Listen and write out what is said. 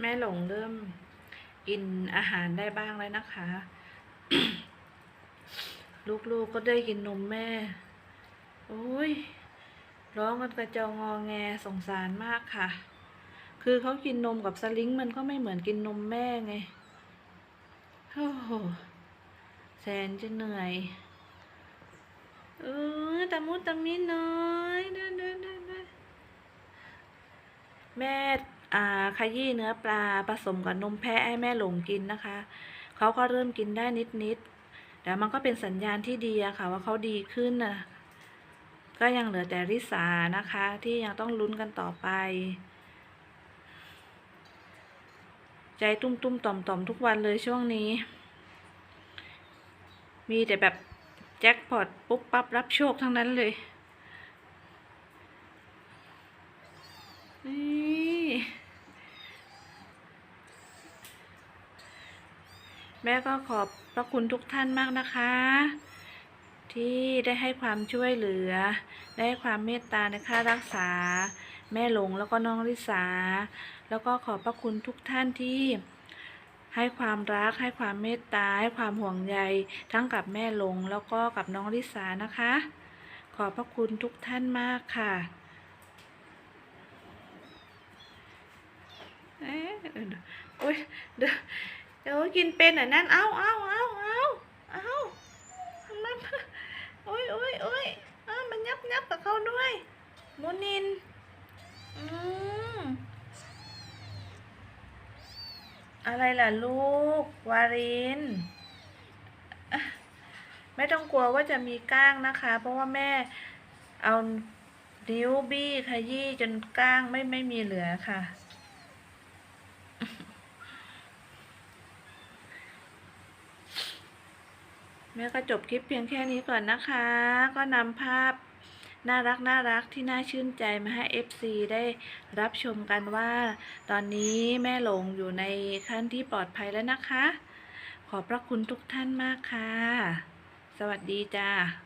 แม่หลงเริ่มกินอาหารได้บ้างแล้วนะคะ ลูกๆก็ได้กินนมแม่ โอ้ย ร้องกันกระจองงอแงสงสารมากค่ะ คือเขากินนมกับสลิงมันก็ไม่เหมือนกินนมแม่ไง โอ้โห แสนจะเหนื่อย เออตะมุตะมิน้อยเดินเดินเดินเดินแม่ ขยี้เนื้อปลาผสมกับนมแพะให้แม่หลงกินนะคะ เขาก็เริ่มกินได้นิดๆแต่มันก็เป็นสัญญาณที่ดีอะค่ะว่าเขาดีขึ้นนะก็ยังเหลือแต่ริสานะคะที่ยังต้องลุ้นกันต่อไป ใจตุ้มๆต่อมๆทุกวันเลยช่วงนี้ มีแต่แบบแจ็คพอตปุ๊บปั๊บรับโชคทั้งนั้นเลย นี่ แม่ก็ขอบพระคุณทุกท่านมากนะคะ ที่ได้ให้ความช่วยเหลือ ได้ความเมตตาในค่ารักษา แม่หลงแล้วก็น้องลิสา แล้วก็ขอบพระคุณทุกท่านที่ให้ความรักให้ความเมตตาให้ความห่วงใยทั้งกับแม่หลงแล้วก็กับน้องลิสานะคะ ขอบพระคุณทุกท่านมากค่ะเอ๊ะเดี๋ยวโอ๊ยเดี๋ยว เดี๋ยวกินเป็นอะนั่นเอาเอาเอาเอาเอามันโอ๊ยโอ๊ยโอ๊ยอ้ามันยับยับกับเขาด้วยโมนินอืมอะไรล่ะลูก วาริน ไม่ต้องกลัวว่าจะมีก้างนะคะ เพราะว่าแม่เอานิ้วบี้ขยี้จนก้างไม่ไม่มีเหลือค่ะ แม่ก็จบคลิปเพียงแค่นี้ก่อนนะคะ ก็นำภาพน่ารักน่ารักที่น่าชื่นใจมาให้ FC ได้รับชมกันว่า ตอนนี้แม่หลงอยู่ในขั้นที่ปลอดภัยแล้วนะคะ ขอบพระคุณทุกท่านมากค่ะ สวัสดีจ้า